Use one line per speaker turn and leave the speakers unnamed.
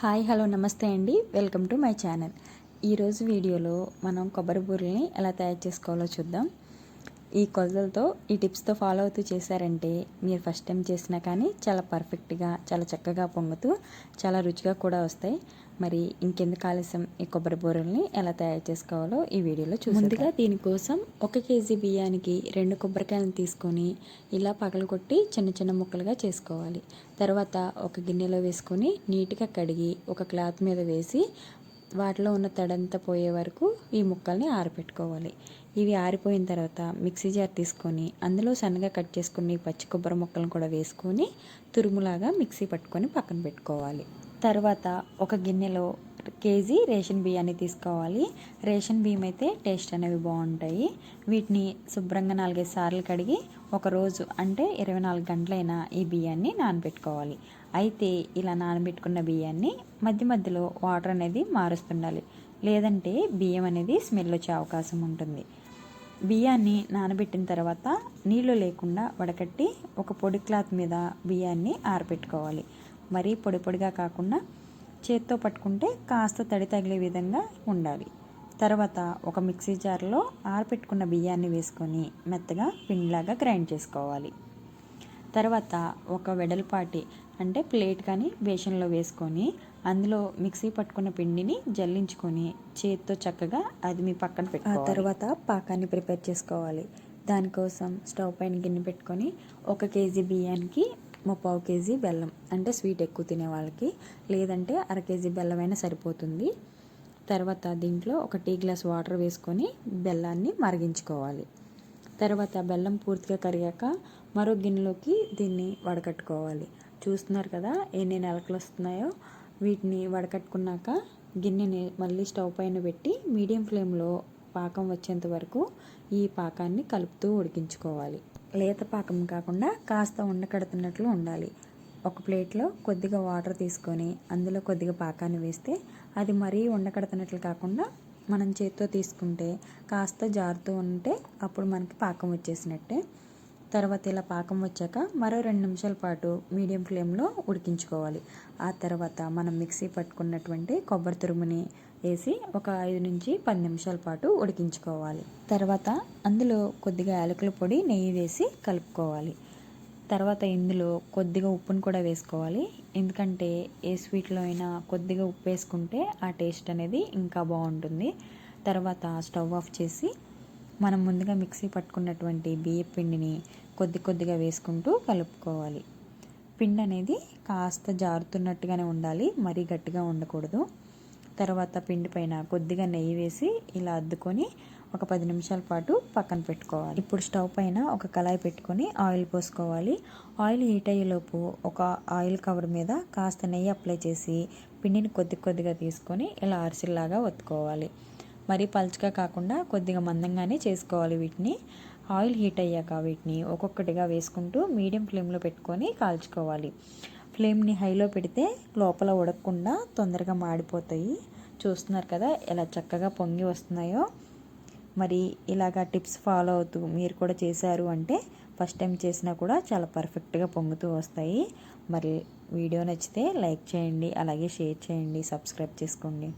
Hi hello నమస్తే అండి. Welcome to my channel. ఈరోజు వీడియోలో మనం కొబ్బరి బూరెల్ని ఎలా తయారు చేసుకోవాలో చూద్దాం. ఈ కొలతలతో ఈ టిప్స్తో ఫాలో అవుతూ చేశారంటే మీరు ఫస్ట్ టైం చేసినా కానీ చాలా పర్ఫెక్ట్గా చాలా చక్కగా పొంగుతూ చాలా రుచిగా కూడా వస్తాయి. మరి ఇంకెందుకు ఆలస్యం? ఈ కొబ్బరి బూరెల్ని ఎలా తయారు చేసుకోవాలో ఈ వీడియోలో చూసి ముందుగా దీనికోసం ఒక కేజీ బియ్యానికి రెండు కొబ్బరికాయలను తీసుకొని ఇలా పగలగొట్టి చిన్న చిన్న ముక్కలుగా చేసుకోవాలి. తర్వాత ఒక గిన్నెలో వేసుకొని నీట్గా కడిగి ఒక క్లాత్ మీద వేసి వాటిలో ఉన్న తడంతా పోయే వరకు ఈ ముక్కల్ని ఆరబెట్టుకోవాలి ఇవి ఆరిపోయిన తర్వాత మిక్సీ జార్ తీసుకొని అందులో సన్నగా కట్ చేసుకుని పచ్చి కొబ్బరి ముక్కలను కూడా వేసుకొని తురుములాగా మిక్సీ పట్టుకొని పక్కన పెట్టుకోవాలి. తర్వాత ఒక గిన్నెలో కేజీ రేషన్ బియ్యాన్ని తీసుకోవాలి. రేషన్ బియ్యం అయితే టేస్ట్ అనేవి బాగుంటాయి. వీటిని శుభ్రంగా నాలుగైదు సార్లు కడిగి ఒకరోజు అంటే ఇరవై నాలుగు గంటలైనా ఈ బియ్యాన్ని నానబెట్టుకోవాలి. అయితే ఇలా నానబెట్టుకున్న బియ్యాన్ని మధ్య మధ్యలో వాటర్ అనేది మారుస్తుండాలి. లేదంటే బియ్యం అనేది స్మెల్ వచ్చే అవకాశం ఉంటుంది. బియ్యాన్ని నానబెట్టిన తర్వాత నీళ్ళు లేకుండా వడకట్టి ఒక పొడి క్లాత్ మీద బియ్యాన్ని ఆరబెట్టుకోవాలి. మరీ పొడి పొడిగా కాకుండా చేత్తో పట్టుకుంటే కాస్త తడి తగిలే విధంగా ఉండాలి. తర్వాత ఒక మిక్సీ జార్లో ఆరపెట్టుకున్న బియ్యాన్ని వేసుకొని మెత్తగా పిండిలాగా గ్రైండ్ చేసుకోవాలి. తర్వాత ఒక వెడల్పాటి అంటే ప్లేట్ కానీ బేషన్లో వేసుకొని అందులో మిక్సీ పట్టుకున్న పిండిని జల్లించుకొని చేతితో చక్కగా అది మీ పక్కన పెట్టి ఆ తర్వాత పాకాన్ని ప్రిపేర్ చేసుకోవాలి. దానికోసం స్టవ్ పైన గిన్నె పెట్టుకొని ఒక కేజీ బియ్యానికి ముప్పావు కేజీ బెల్లం అంటే స్వీట్ ఎక్కువ తినే వాళ్ళకి లేదంటే అర కేజీ బెల్లం అయినా సరిపోతుంది. తర్వాత దీంట్లో ఒక టీ గ్లాస్ వాటర్ వేసుకొని బెల్లాన్ని మరిగించుకోవాలి. తర్వాత బెల్లం పూర్తిగా కరిగాక మరో గిన్నెలోకి దీన్ని వడకట్టుకోవాలి. చూస్తున్నారు కదా ఎన్ని నెలకలు వస్తున్నాయో? వీటిని వడకట్టుకున్నాక గిన్నెని మళ్ళీ స్టవ్ పైన పెట్టి మీడియం ఫ్లేమ్లో పాకం వచ్చేంత వరకు ఈ పాకాన్ని కలుపుతూ ఉడికించుకోవాలి. లేత పాకం కాకుండా కాస్త ఉండకడుతున్నట్లు ఉండాలి. ఒక ప్లేట్లో కొద్దిగా వాటర్ తీసుకొని అందులో కొద్దిగా పాకాన్ని వేస్తే అది మరీ ఉండకడుతున్నట్లు కాకుండా మనం చేత్తో తీసుకుంటే కాస్త జారుతూ ఉంటే అప్పుడు మనకి పాకం వచ్చేసినట్టే. తర్వాత ఇలా పాకం వచ్చాక మరో రెండు నిమిషాల పాటు మీడియం ఫ్లేమ్లో ఉడికించుకోవాలి. ఆ తర్వాత మనం మిక్సీ పట్టుకున్నటువంటి కొబ్బరి తురుముని వేసి ఒక ఐదు నుంచి పది నిమిషాల పాటు ఉడికించుకోవాలి. తర్వాత అందులో కొద్దిగా యాలకుల పొడి నెయ్యి వేసి కలుపుకోవాలి. తర్వాత ఇందులో కొద్దిగా ఉప్పును కూడా వేసుకోవాలి. ఎందుకంటే ఏ స్వీట్లో అయినా కొద్దిగా ఉప్పు వేసుకుంటే ఆ టేస్ట్ అనేది ఇంకా బాగుంటుంది. తర్వాత స్టవ్ ఆఫ్ చేసి మనం ముందుగా మిక్సీ పట్టుకున్నటువంటి బియ్య పిండిని కొద్ది కొద్దిగా వేసుకుంటూ కలుపుకోవాలి. పిండి అనేది కాస్త జారుతున్నట్టుగానే ఉండాలి. మరీ గట్టిగా ఉండకూడదు. తర్వాత పిండి పైన కొద్దిగా నెయ్యి వేసి ఇలా అద్దుకొని ఒక పది నిమిషాల పాటు పక్కన పెట్టుకోవాలి. ఇప్పుడు స్టవ్ పైన ఒక కళాయి పెట్టుకొని ఆయిల్ పోసుకోవాలి. ఆయిల్ హీట్ అయ్యేలోపు ఒక ఆయిల్ కవర్ మీద కాస్త నెయ్యి అప్లై చేసి పిండిని కొద్ది కొద్దిగా తీసుకొని ఇలా అరిసిల్లాగా ఒత్తుకోవాలి. మరీ పలుచగా కాకుండా కొద్దిగా మందంగానే చేసుకోవాలి వీటిని. ఆయిల్ హీట్ అయ్యాక వీటిని ఒక్కొక్కటిగా వేసుకుంటూ మీడియం ఫ్లేమ్లో పెట్టుకొని కాల్చుకోవాలి. ఫ్లేమ్ని హైలో పెడితే లోపల ఉడకకుండా తొందరగా మాడిపోతాయి. చూస్తున్నారు కదా ఎలా చక్కగా పొంగి వస్తున్నాయో. మరి ఇలాగా టిప్స్ ఫాలో అవుతూ మీరు కూడా చేశారు అంటే ఫస్ట్ టైం చేసినా కూడా చాలా పర్ఫెక్ట్గా పొంగుతూ వస్తాయి. మరి వీడియో నచ్చితే లైక్ చేయండి అలాగే షేర్ చేయండి సబ్స్క్రైబ్ చేసుకోండి.